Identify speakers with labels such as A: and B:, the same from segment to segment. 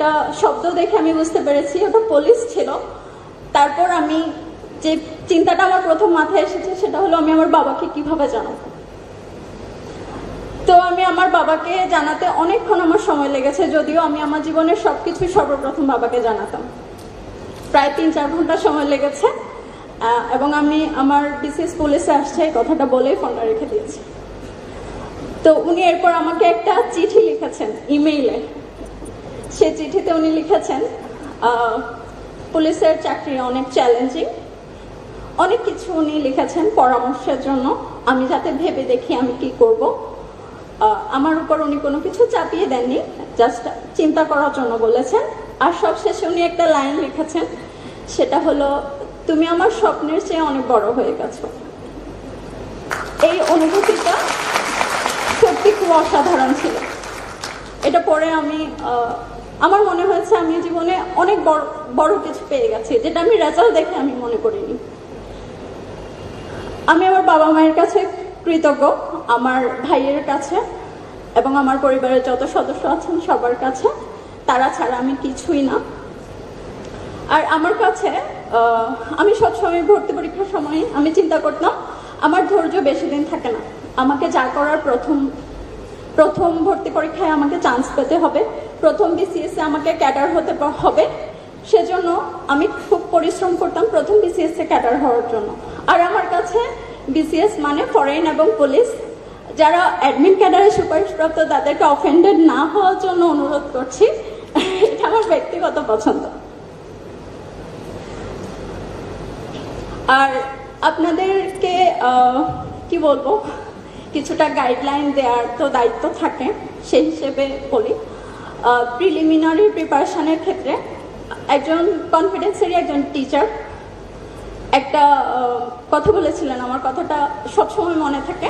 A: একটা শব্দ দেখে আমি বুঝতে পেরেছি, ওটা পুলিশ ছিল। তারপর আমি যে চিন্তাটা আমার প্রথম মাথায় এসেছে, সেটা হলো আমি আমার বাবাকে কীভাবে জানাব। তো আমি আমার বাবাকে জানাতে অনেকক্ষণ আমার সময় লেগেছে, যদিও আমি আমার জীবনের সবকিছু সর্বপ্রথম বাবাকে জানাতাম। প্রায় তিন চার ঘণ্টা সময় লেগেছে এবং আমি আমার বিসিএস পুলিশে আসছে কথাটা বলেই ফোনটা রেখে দিয়েছি। তো উনি এরপর আমাকে একটা চিঠি লিখেছেন ইমেইলে সেই চিঠিতে উনি লিখেছেন পুলিশের চাকরি অনেক চ্যালেঞ্জিং অনেক কিছু উনি লিখেছেন পরামর্শের জন্য। আমি যাতে ভেবে দেখি আমি কি করব। আমার উপর উনি কোনো কিছু চাপিয়ে দেননি জাস্ট চিন্তা করার জন্য বলেছেন। আর সবশেষে উনি একটা লাইন লিখেছেন, সেটা হলো, তুমি আমার স্বপ্নের চেয়ে অনেক বড় হয়ে গেছো। এই অনুভূতিটা সত্যি খুব অসাধারণ ছিল। এটা পরে আমি আমার মনে হয়েছে আমি জীবনে অনেক বড় বড় কিছু পেয়ে গেছি, যেটা আমি রেজাল্ট দেখে আমি মনে করিনি। আমি আমার বাবা মায়ের কাছে কৃতজ্ঞ, আমার ভাইয়ের কাছে এবং আমার পরিবারের যত সদস্য আছেন সবার কাছে। তারা ছাড়া আমি কিছুই না। আর আমার কাছে আমি সবসময় ভর্তি পরীক্ষার সময় আমি চিন্তা করতাম, আমার ধৈর্য বেশি দিন থাকে না। আমাকে যা করার প্রথম প্রথম ভর্তি পরীক্ষায় আমাকে চান্স পেতে হবে। প্রথম বিসিএসে আমাকে ক্যাডার হতে হবে। সেজন্য আমি খুব পরিশ্রম করতাম প্রথম বিসিএসে ক্যাডার হওয়ার জন্য। আর আমার কাছে বিসিএস মানে ফরেন এবং পুলিশ যারা অ্যাডমিন ক্যাডারে সুপারিশপ্রাপ্ত, তাদেরকে অফেন্ডেড না হওয়ার জন্য অনুরোধ করছি। এটা আমার ব্যক্তিগত পছন্দ। আর আপনাদেরকে কি বলব? কিছুটা গাইডলাইন দেওয়ার তো দায়িত্ব থাকে, সেই হিসেবে বলি। প্রিলিমিনারি প্রিপারেশনের ক্ষেত্রে একজন কনফিডেন্সেরই একজন টিচার একটা কথা বলেছিলেন। আমার কথাটা সবসময় মনে থাকে।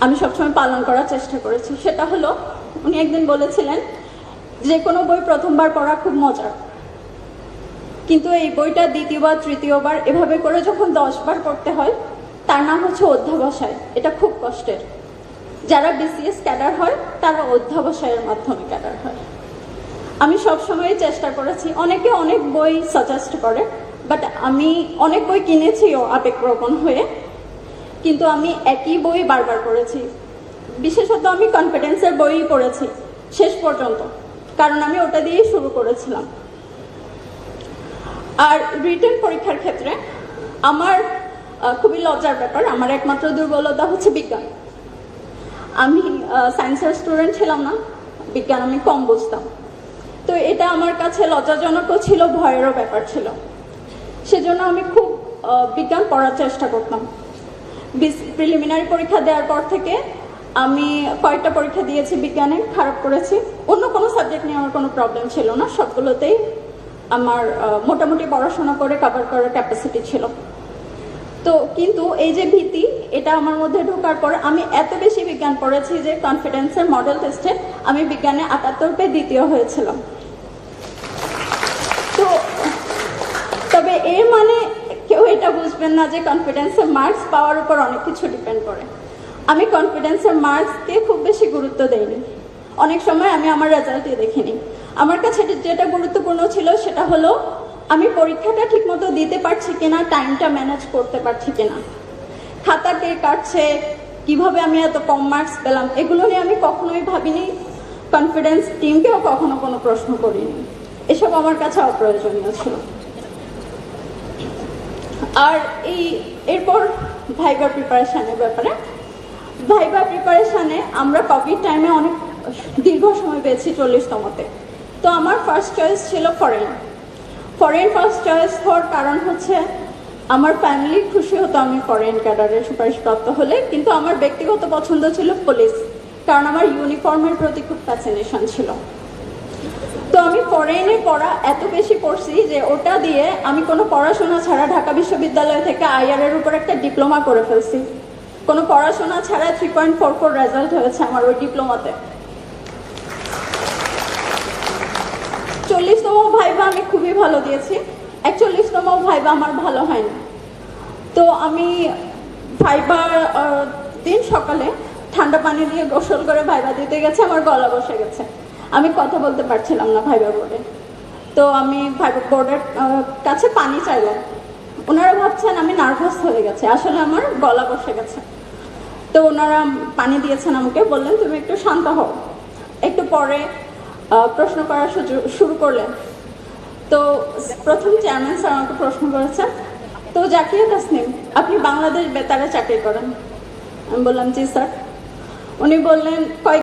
A: আমি সবসময় পালন করার চেষ্টা করেছি। সেটা হলো, উনি একদিন বলেছিলেন, যে কোনো বই প্রথমবার পড়া খুব মজার। কিন্তু এই বইটা দ্বিতীয়বার, তৃতীয়বার, এভাবে করে যখন দশবার পড়তে হয়, তার নাম হচ্ছে অধ্যাবসায়। এটা খুব কষ্টের। যারা বিসিএস ক্যাডার হয়, তারা অধ্যাবসায়ের মাধ্যমে ক্যাডার হয়। আমি সবসময় চেষ্টা করেছি, অনেকে অনেক বই সাজেস্ট করে বাট আমি অনেক বই কিনেছিও আবেগপ্রবণ হয়ে। কিন্তু আমি একই বই বারবার পড়েছি। বিশেষত আমি কনফিডেন্সের বই পড়েছি, শেষ পর্যন্ত, কারণ আমি ওটা দিয়েই শুরু করেছিলাম। আর রিটেন পরীক্ষার ক্ষেত্রে আমার খুবই লজ্জার ব্যাপার, আমার একমাত্র দুর্বলতা হচ্ছে বিজ্ঞান। আমি সায়েন্সের স্টুডেন্ট ছিলাম না, বিজ্ঞান আমি কম বুঝতাম। তো এটা আমার কাছে লজ্জাজনকও ছিল, ভয়েরও ব্যাপার ছিল। সেজন্য আমি খুব বিজ্ঞান পড়ার চেষ্টা করতাম। প্রিলিমিনারি পরীক্ষা দেওয়ার পর থেকে আমি কয়েকটা পরীক্ষা দিয়েছি বিজ্ঞানে, খারাপ করেছি। অন্য কোনো সাবজেক্ট নিয়ে আমার কোনো প্রবলেম ছিল না, সবগুলোতেই আমার মোটামুটি পড়াশোনা করে কভার করার ক্যাপাসিটি ছিল। তো কিন্তু এই যে ভীতি, এটা আমার মধ্যে ঢোকার পর আমি এত বেশি বিজ্ঞান পড়েছি যে কনফিডেন্সের মডেল টেস্টে আমি বিজ্ঞানে আটাত্তর পে দ্বিতীয় হয়েছিলাম। তো তবে এর মানে কেউ এটা বুঝবেন না যে কনফিডেন্সের মার্কস পাওয়ার উপর অনেক কিছু ডিপেন্ড করে। আমি কনফিডেন্সের মার্কসকে খুব বেশি গুরুত্ব দেইনি। অনেক সময় আমি আমার রেজাল্টই দেখিনি। আমার কাছে যেটা গুরুত্বপূর্ণ ছিল সেটা হলো আমি পরীক্ষাটা ঠিকমতো দিতে পারছি কিনা টাইমটা ম্যানেজ করতে পারছি কিনা? খাতা কে কাটছে, কীভাবে আমি এত কম মার্কস পেলাম, এগুলো নিয়ে আমি কখনোই ভাবিনি। কনফিডেন্স টিমকেও কখনো কোনো প্রশ্ন করিনি। এসব আমার কাছে অপ্রয়োজনীয় ছিল। আর এই, এরপর ভাইবার প্রিপারেশনের ব্যাপারে। ভাইবার প্রিপারেশনে আমরা কোভিড টাইমে অনেক দীর্ঘ সময় পেয়েছি চল্লিশতমতে তো। আমার ফার্স্ট চয়েস ছিল ফরেন ফরেন ফার্স্ট চয়েস হওয়ার কারণ হচ্ছে আমার ফ্যামিলি খুশি হতো আমি ফরেন ক্যাডারের সুপারিশপ্রাপ্ত হলে, কিন্তু আমার ব্যক্তিগত পছন্দ ছিল পুলিশ কারণ আমার ইউনিফর্মের প্রতি খুব ফ্যাসিনেশন ছিল। তো আমি ফরেনে পড়া এত বেশি পড়ছি যে ওটা দিয়ে আমি কোনো পড়াশোনা ছাড়া ঢাকা বিশ্ববিদ্যালয় থেকে আইআর এর উপর একটা ডিপ্লোমা করে ফেলছি। কোনো পড়াশোনা ছাড়া three point four four result হয়েছে আমার ওই ডিপ্লোমাতে চল্লিশতম আমি খুবই ভালো দিয়েছি। একচল্লিশতম ভাইবা আমার ভালো হয়নি। তো আমি ভাইবার দিন সকালে ঠান্ডা পানি দিয়ে গোসল করে ভাইবা দিতে গেছে, আমার গলা বসে গেছে। আমি কথা বলতে পারছিলাম না ভাইবা বোর্ডে তো আমি ভাইবা বোর্ডের কাছে পানি চাইলাম। ওনারা ভাবছেন আমি নার্ভাস হয়ে গেছে। আসলে আমার গলা বসে গেছে। তো ওনারা পানি দিয়েছেন আমাকে, বললেন, তুমি একটু শান্ত হও। একটু পরে প্রশ্ন করা শুরু করলেন তো প্রথম চেয়ারম্যান স্যার আমাকে প্রশ্ন করেছেন তো জাকিয়া তাসনিম, আপনি বাংলাদেশ বেতারে চাকরি করেন? আমি বললাম, জি স্যার। উনি বললেন কয়েক